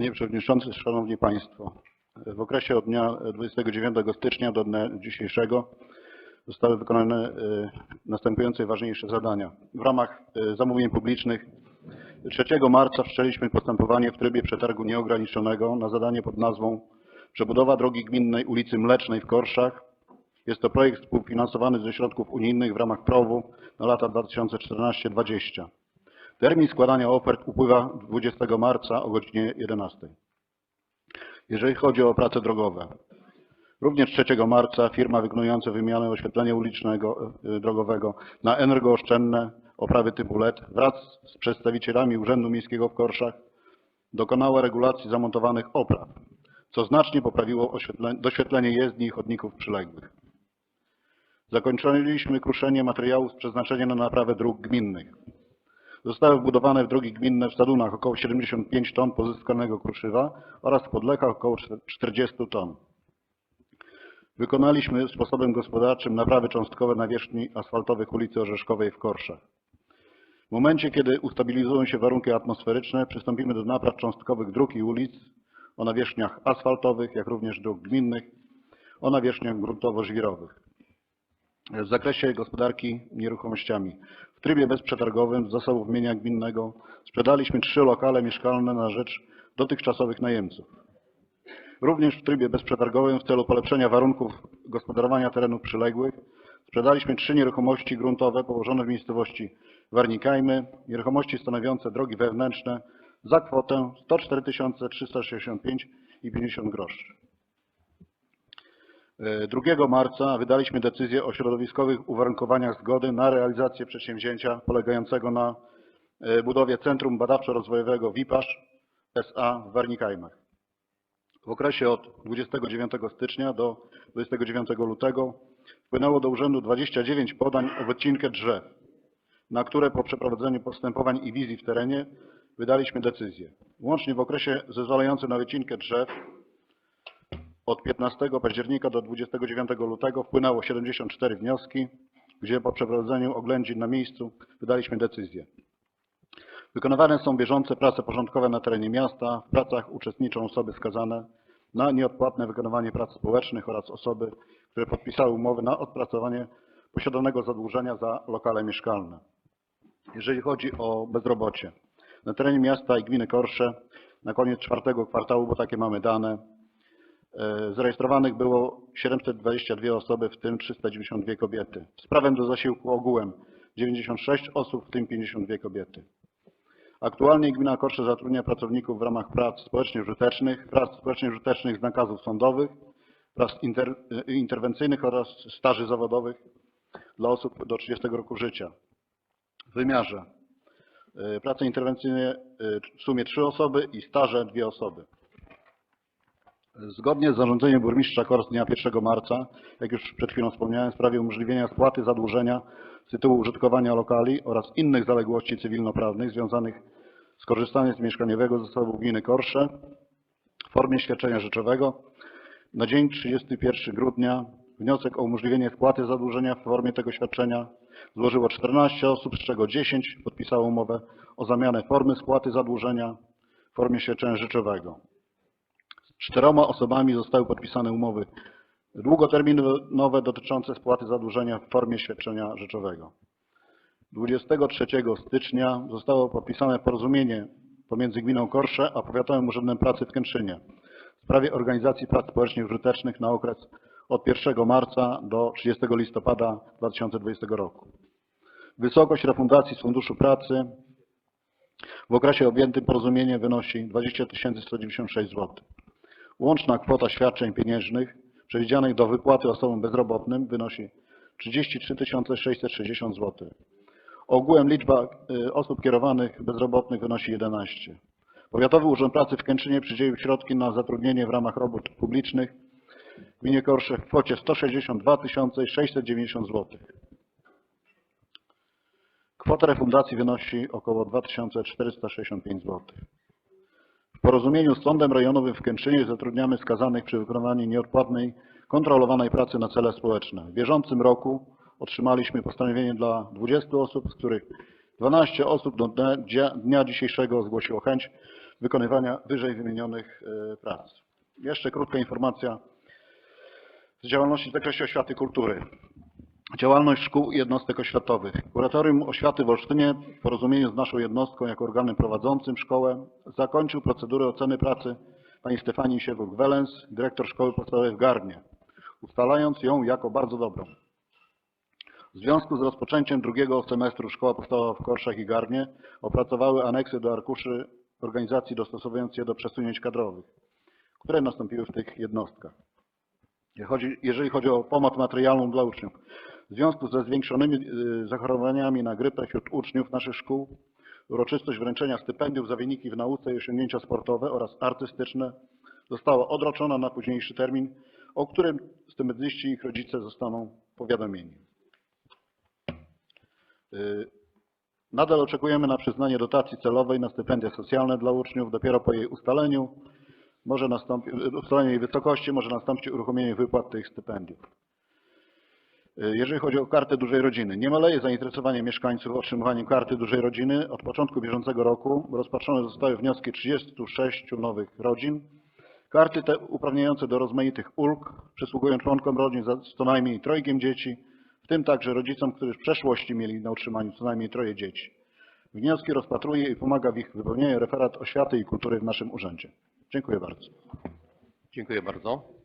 Panie Przewodniczący, Szanowni Państwo. W okresie od dnia 29 stycznia do dnia dzisiejszego zostały wykonane e, następujące ważniejsze zadania. W ramach e, zamówień publicznych 3 marca wszczęliśmy postępowanie w trybie przetargu nieograniczonego na zadanie pod nazwą Przebudowa drogi gminnej ulicy Mlecznej w Korszach. Jest to projekt współfinansowany ze środków unijnych w ramach PROW na lata 2014-2020. Termin składania ofert upływa 20 marca o godzinie 11. Jeżeli chodzi o prace drogowe, również 3 marca firma wykonująca wymianę oświetlenia ulicznego e, drogowego na energooszczędne oprawy typu LED wraz z przedstawicielami Urzędu Miejskiego w Korszach dokonała regulacji zamontowanych opraw, co znacznie poprawiło oświetlenie, doświetlenie jezdni i chodników przyległych. Zakończyliśmy kruszenie materiału z przeznaczeniem na naprawę dróg gminnych. Zostały wbudowane w drogi gminne w Sadunach około 75 ton pozyskanego kruszywa oraz w Podlekach około 40 ton. Wykonaliśmy sposobem gospodarczym naprawy cząstkowe nawierzchni asfaltowych ulicy Orzeszkowej w Korszach. W momencie, kiedy ustabilizują się warunki atmosferyczne, przystąpimy do napraw cząstkowych dróg i ulic o nawierzchniach asfaltowych, jak również dróg gminnych o nawierzchniach gruntowo-żwirowych. W zakresie gospodarki nieruchomościami. W trybie bezprzetargowym z zasobów mienia gminnego sprzedaliśmy trzy lokale mieszkalne na rzecz dotychczasowych najemców. Również w trybie bezprzetargowym w celu polepszenia warunków gospodarowania terenów przyległych sprzedaliśmy trzy nieruchomości gruntowe położone w miejscowości Warnikajmy, nieruchomości stanowiące drogi wewnętrzne za kwotę 104 365,50 groszy. 2 marca wydaliśmy decyzję o środowiskowych uwarunkowaniach zgody na realizację przedsięwzięcia polegającego na e, budowie Centrum Badawczo-Rozwojowego WIPASZ SA w Warnikajmach. W okresie od 29 stycznia do 29 lutego wpłynęło do urzędu 29 podań o wycinkę drzew, na które po przeprowadzeniu postępowań i wizji w terenie wydaliśmy decyzję. Łącznie w okresie zezwalającym na wycinkę drzew od 15 października do 29 lutego wpłynęło 74 wnioski, gdzie po przeprowadzeniu oględzin na miejscu wydaliśmy decyzję. Wykonywane są bieżące prace porządkowe na terenie miasta. W pracach uczestniczą osoby skazane na nieodpłatne wykonywanie prac społecznych oraz osoby, które podpisały umowy na odpracowanie posiadanego zadłużenia za lokale mieszkalne. Jeżeli chodzi o bezrobocie, na terenie miasta i gminy Korsze na koniec czwartego kwartału, bo takie mamy dane, zarejestrowanych było 722 osoby, w tym 392 kobiety. Z prawem do zasiłku ogółem 96 osób, w tym 52 kobiety. Aktualnie gmina Korsze zatrudnia pracowników w ramach prac społecznie użytecznych, prac społecznie użytecznych z nakazów sądowych, prac inter, e, interwencyjnych oraz staży zawodowych dla osób do 30 roku życia. W wymiarze e, prace interwencyjne e, w sumie 3 osoby i staże 2 osoby. Zgodnie z zarządzeniem burmistrza Kors z dnia 1 marca, jak już przed chwilą wspomniałem, w sprawie umożliwienia spłaty zadłużenia z tytułu użytkowania lokali oraz innych zaległości cywilnoprawnych związanych z korzystaniem z mieszkaniowego zasobu gminy Korsze w formie świadczenia rzeczowego na dzień 31 grudnia wniosek o umożliwienie spłaty zadłużenia w formie tego świadczenia złożyło 14 osób, z czego 10 podpisało umowę o zamianę formy spłaty zadłużenia w formie świadczenia rzeczowego. Czteroma osobami zostały podpisane umowy długoterminowe dotyczące spłaty zadłużenia w formie świadczenia rzeczowego. 23 stycznia zostało podpisane porozumienie pomiędzy gminą Korsze a Powiatowym Urzędem Pracy w Kętrzynie w sprawie organizacji prac społecznie użytecznych na okres od 1 marca do 30 listopada 2020 roku. Wysokość refundacji z Funduszu Pracy w okresie objętym porozumieniem wynosi 20 196 zł. Łączna kwota świadczeń pieniężnych przewidzianych do wypłaty osobom bezrobotnym wynosi 33 660 zł. Ogółem liczba y, osób kierowanych bezrobotnych wynosi 11. Powiatowy Urząd Pracy w Kętrzynie przydzielił środki na zatrudnienie w ramach robót publicznych w gminie Korsze w kwocie 162 690 zł. Kwota refundacji wynosi około 2465 zł. W porozumieniu z Sądem Rejonowym w Kętrzynie zatrudniamy skazanych przy wykonywaniu nieodpłatnej, kontrolowanej pracy na cele społeczne. W bieżącym roku otrzymaliśmy postanowienie dla 20 osób, z których 12 osób do dnia- dnia dzisiejszego zgłosiło chęć wykonywania wyżej wymienionych e, prac. Jeszcze krótka informacja z działalności w zakresie oświaty kultury. Działalność szkół i jednostek oświatowych. Kuratorium Oświaty w Olsztynie w porozumieniu z naszą jednostką jako organem prowadzącym szkołę zakończył procedurę oceny pracy pani Stefanii Siewuk-Welens, dyrektor szkoły podstawowej w Garbnie, ustalając ją jako bardzo dobrą. W związku z rozpoczęciem drugiego semestru Szkoła Podstawowa w Korszach i Garnie opracowały aneksy do arkuszy organizacji, dostosowując je do przesunięć kadrowych, które nastąpiły w tych jednostkach. Jeżeli chodzi o pomoc materialną dla uczniów, w związku ze zwiększonymi y, zachorowaniami na grypę wśród uczniów naszych szkół, uroczystość wręczenia stypendiów za wyniki w nauce i osiągnięcia sportowe oraz artystyczne została odroczona na późniejszy termin, o którym stypendyści i ich rodzice zostaną powiadomieni. Y, Nadal oczekujemy na przyznanie dotacji celowej na stypendia socjalne dla uczniów. Dopiero po jej ustaleniu może nastąpić, ustaleniu jej wysokości może nastąpić uruchomienie wypłat tych stypendiów. Y, Jeżeli chodzi o kartę dużej rodziny, nie maleje zainteresowanie mieszkańców otrzymywaniem karty dużej rodziny. Od początku bieżącego roku rozpatrzone zostały wnioski 36 nowych rodzin. Karty te uprawniające do rozmaitych ulg przysługują członkom rodzin za co najmniej trojgiem dzieci, w tym także rodzicom, którzy w przeszłości mieli na utrzymaniu co najmniej troje dzieci. Wnioski rozpatruje i pomaga w ich wypełnieniu referat oświaty i kultury w naszym urzędzie. Dziękuję bardzo. Dziękuję bardzo.